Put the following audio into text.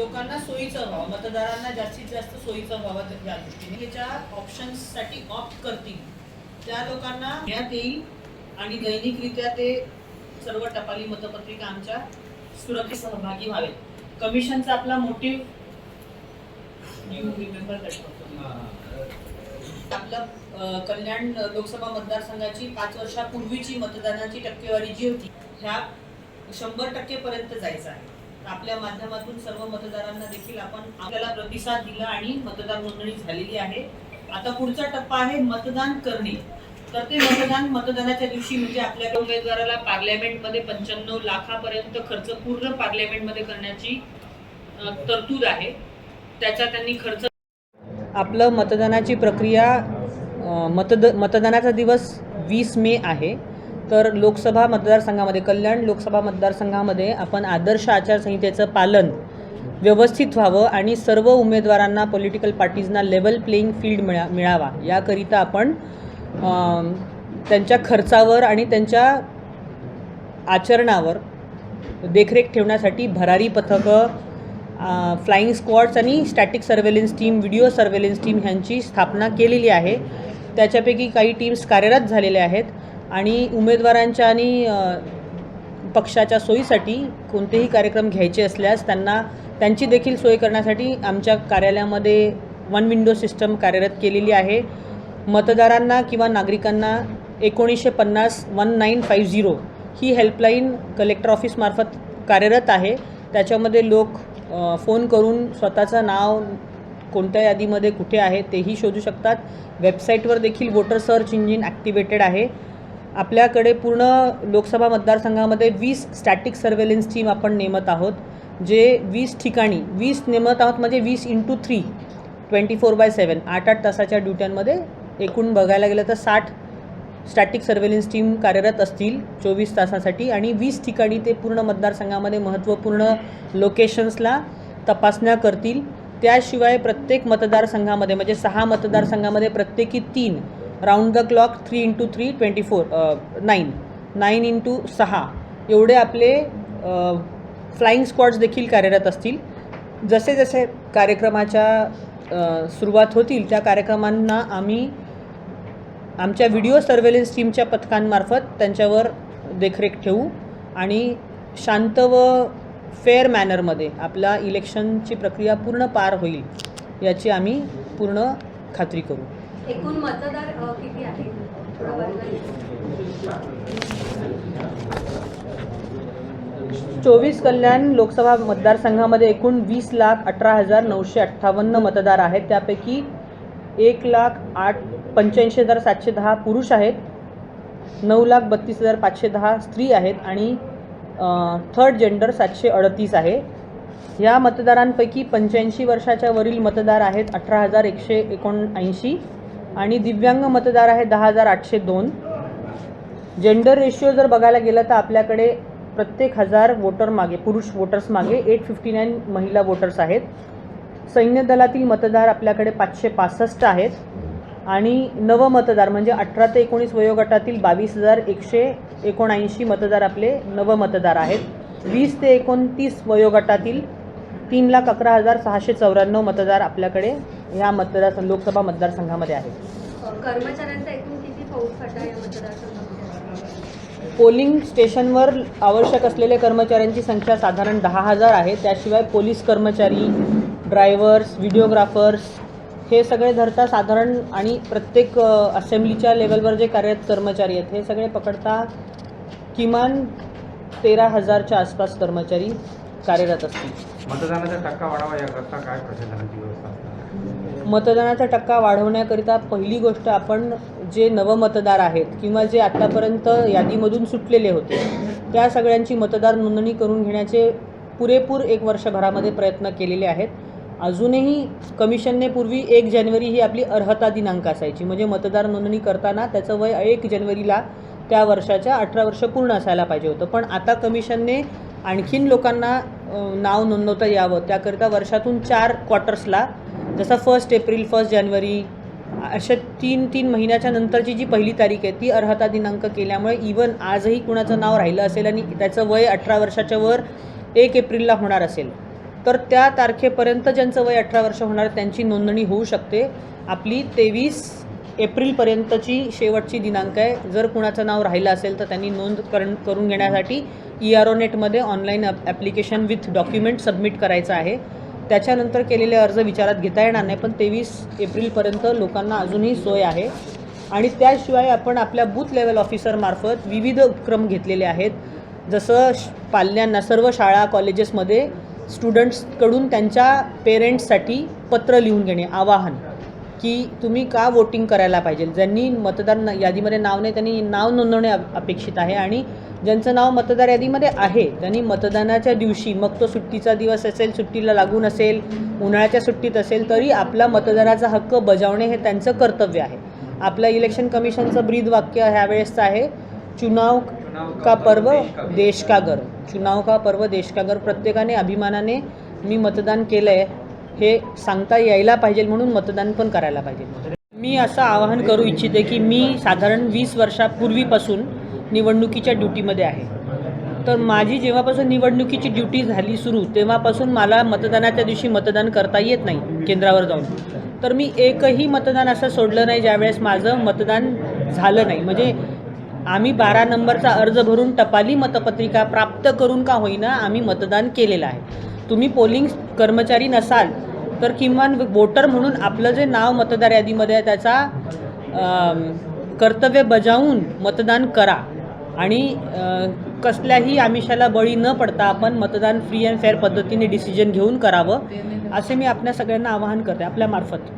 लोकांना सोयीचा व्हावा मतदारांना जास्तीत जास्त सोयीचा व्हावा त्या- या दृष्टीने. याच्या ऑप्शन्ससाठी ऑप्ट करतील. त्या लोकांना घेण्यात येईल आणि दैनिकरित्या ते सर्व टपाली मतपत्रिका आमच्या सुरक्षित सहभागी व्हावेत. कमिशनचा आपला मोटिव्ह यू रिमेंबर आपलं कल्याण लोकसभा मतदारसंघाची पाच वर्षापूर्वीची मतदानाची टक्केवारी जी होती ह्या शंभर टक्केपर्यंत जायचं आहे. आपल्या माध्यमातून सर्व मतदारांना देखील आपण आपल्याला प्रतिसाद दिला आणि मतदार नोंदणी झालेली आहे. आता पुढचा टप्पा आहे मतदान करणे. तर ते मतदान मतदानाच्या दिवशी म्हणजे आपल्या उमेदवाराला पार्लमेंटमध्ये पंच्याण्णव लाखापर्यंत खर्च पूर्ण पार्लमेंटमध्ये करण्याची तरतूद आहे. त्याचा त्यांनी खर्च आपलं मतदानाची प्रक्रिया मतद मतदानाचा दिवस वीस मे आहे. तर लोकसभा मतदारसंघामध्ये कल्याण लोकसभा मतदारसंघामध्ये आपण आदर्श आचारसंहितेचं पालन व्यवस्थित व्हावं आणि सर्व उमेदवारांना पॉलिटिकल पार्टीजना लेवल प्लेईंग फील्ड मिळा मिळावा. याकरिता आपण त्यांच्या खर्चावर आणि त्यांच्या आचरणावर देखरेख ठेवण्यासाठी भरारी पथकं फ्लाईंग स्क्वॉड्स आणि static surveillance team video surveillance team ह्यांची स्थापना केलेली आहे. त्याच्यापैकी काही टीम्स कार्यरत झालेल्या आहेत. आणि उमेदवारांच्या आणि पक्षाच्या सोयीसाठी कोणतेही कार्यक्रम घ्यायचे असल्यास त्यांना त्यांची देखील सोय करण्यासाठी आमच्या कार्यालयामध्ये वन विंडो सिस्टम कार्यरत केलेली आहे. मतदारांना किंवा नागरिकांना एकोणीसशे पन्नास वन नाईन फाईव्ह झिरो ही हेल्पलाईन कलेक्टर ऑफिसमार्फत कार्यरत आहे. त्याच्यामध्ये लोक फोन करून स्वतःचं नाव कोणत्या यादीमध्ये कुठे आहे तेही शोधू शकतात. वेबसाईटवर देखील वोटर सर्च इंजिन ॲक्टिवेटेड आहे. आपल्याकडे पूर्ण लोकसभा मतदारसंघामध्ये वीस स्टॅटिक सर्वेलन्स टीम आपण नेमत आहोत जे वीस ठिकाणी वीस नेमत आहोत म्हणजे वीस into three twenty four by seven आठ आठ तासाच्या ड्युट्यांमध्ये एकूण बघायला गेलं तर साठ स्टॅटिक सर्वेलन्स टीम कार्यरत असतील चोवीस तासासाठी आणि वीस ठिकाणी ते पूर्ण मतदारसंघामध्ये महत्त्वपूर्ण लोकेशन्सला तपासण्या करतील. त्याशिवाय प्रत्येक मतदारसंघामध्ये म्हणजे सहा मतदारसंघामध्ये प्रत्येकी तीन round the clock three into three twenty four nine. Nine into सहा. एवढे आपले फ्लाईंग स्क्वॉड्स देखील कार्यरत असतील. जसे जसे कार्यक्रमाच्या सुरुवात होतील त्या कार्यक्रमांना आम्ही आमच्या व्हिडिओ सर्वेलन्स टीमच्या पथकांमार्फत त्यांच्यावर देखरेख ठेवू आणि शांत व फेअर मॅनरमध्ये आपला इलेक्शनची प्रक्रिया पूर्ण पार होईल याची आम्ही पूर्ण खात्री करू. एकूण मतदार किती आहे चोवीस कल्याण लोकसभा मतदारसंघामध्ये एकूण वीस लाख अठरा हजार नऊशे अठ्ठावन्न मतदार आहेत. त्यापैकी एक लाख आठ पंच्याऐंशी हजार सातशे दहा पुरुष आहेत. नऊ लाख बत्तीस हजार पाचशे दहा स्त्री आहेत आणि थर्ड जेंडर सातशे अडतीस आहे. या मतदारांपैकी पंच्याऐंशी वर्षाच्या वरील मतदार आहेत अठरा हजार एकशे एकोणऐंशी. आणि दिव्यांग मतदार आहे दहा हजार आठशे दोन. जेंडर रेशिओ जर बघायला गेलं तर आपल्याकडे प्रत्येक हजार वोटर मागे पुरुष वोटर्स मागे एट फिफ्टी नाईन महिला वोटर्स आहेत. सैन्य दलातील मतदार आपल्याकडे पाचशे पासष्ट आहेत. आणि नव मतदार म्हणजे अठरा ते एकोणीस वयोगटातील बावीस हजार एकशे एकोणऐंशी मतदार आपले नव मतदार आहेत. वीस ते एकोणतीस वयोगटातील तीन लाख अकरा हजार सहाशे चौऱ्याण्णव मतदार आपल्याकडे ह्या मतदार लोकसभा मतदारसंघामध्ये आहेत अ, कर्मचाऱ्यांचा एकूण किती फौजफाटा या मतदारसंघामध्ये? आहे? पोलिंग स्टेशनवर आवश्यक असलेल्या कर्मचाऱ्यांची संख्या साधारण दहा हजार आहे. त्याशिवाय पोलीस कर्मचारी ड्रायव्हर्स व्हिडिओग्राफर्स हे सगळे धरता साधारण आणि प्रत्येक असेंब्लीच्या लेवलवर जे कार्यरत कर्मचारी आहेत हे सगळे पकडता किमान तेरा हजारच्या आसपास कर्मचारी कार्यरत असतील. मतदानाचा टक्का वाढावा याकरता काय प्रशासनाची व्यवस्था? मतदानाचा टक्का वाढवण्याकरिता पहिली गोष्ट आपण जे नवमतदार आहेत किंवा जे आत्तापर्यंत यादीमधून सुटलेले होते त्या सगळ्यांची मतदार नोंदणी करून घेण्याचे पुरेपूर एक वर्षभरामध्ये प्रयत्न केलेले आहेत. अजूनही कमिशनने पूर्वी एक जानेवारी ही आपली अर्हता दिनांक असायची. म्हणजे मतदार नोंदणी करताना त्याचं वय एक जानेवारीला त्या वर्षाच्या अठरा वर्ष पूर्ण असायला पाहिजे होतं. पण आता कमिशनने आणखीन लोकांना नाव नोंदवता यावं. त्याकरिता वर्षातून चार क्वार्टर्सला जसं फर्स्ट एप्रिल फर्स्ट जानेवारी अशा तीन तीन महिन्याच्या नंतरची जी पहिली तारीख आहे ती अर्हता दिनांक केल्यामुळे इवन आजही कुणाचं नाव राहिलं असेल आणि त्याचं वय अठरा वर्षाच्या वर एक एप्रिलला होणार असेल तर त्या तारखेपर्यंत ज्यांचं वय अठरा वर्ष होणार त्यांची नोंदणी होऊ शकते. आपली तेवीस एप्रिलपर्यंतची शेवटची दिनांक आहे. जर कुणाचं नाव राहिलं असेल तर त्यांनी नोंद करण करून घेण्यासाठी E R O नेटमध्ये online application with document submit करायचं आहे. त्याच्यानंतर केलेले अर्ज विचारात घेता येणार नाही पण तेवीस एप्रिलपर्यंत लोकांना अजूनही सोय आहे. आणि त्याशिवाय आपण आपल्या बूथ लेवल ऑफिसरमार्फत विविध उपक्रम घेतलेले आहेत. जसं श- पाल्यांना सर्व शाळा कॉलेजेसमध्ये स्टुडंट्सकडून त्यांच्या पेरेंट्ससाठी पत्र लिहून घेणे आवाहन की तुम्ही का वोटिंग करायला पाहिजे? ज्यांनी मतदार यादीमध्ये नाव नाही त्यांनी नाव नोंदवणे अपेक्षित आहे. आणि ज्यांचं नाव मतदार यादीमध्ये आहे. त्यांनी मतदानाच्या दिवशी मग तो सुट्टीचा दिवस असेल सुट्टीला लागून असेल उन्हाळ्याच्या सुट्टीत असेल तरी आपला मतदानाचा हक्क बजावणे हे त्यांचं कर्तव्य आहे. आपलं इलेक्शन कमिशनचं ब्रीद वाक्य ह्यावेळेसचं आहे चुनाव का पर्व देश का गर्व? चुनाव का पर्व देश का गर्व? प्रत्येकाने अभिमानाने मी मतदान केलं आहे हे सांगता यायला पाहिजे म्हणून मतदान पण करायला पाहिजे. मी असं आवाहन करू इच्छिते की मी साधारण वीस वर्षापूर्वीपासून निवडणुकीच्या ड्युटीमध्ये आहे. तर माझी जेव्हापासून निवडणुकीची ड्युटी झाली सुरू तेव्हापासून मला मतदानाच्या दिवशी मतदान करता येत नाही केंद्रावर जाऊन. तर मी एकही मतदान असं सोडलं नाही ज्यावेळेस माझं मतदान झालं नाही. म्हणजे आम्ही बारा नंबरचा अर्ज भरून टपाली मतपत्रिका प्राप्त करून का होईना आम्ही मतदान केलेलं आहे. तुम्ही पोलिंग कर्मचारी नसाल तर किमान वोटर म्हणून आपलं जे नाव मतदार यादीमध्ये आहे त्याचा कर्तव्य बजावून मतदान करा. आणि कसल्याही आमिषाला बळी न पडता आपण मतदान फ्री अँड फेअर पद्धतीने डिसिजन घेऊन करावं असे मी आपल्या सगळ्यांना आवाहन करते आपल्यामार्फत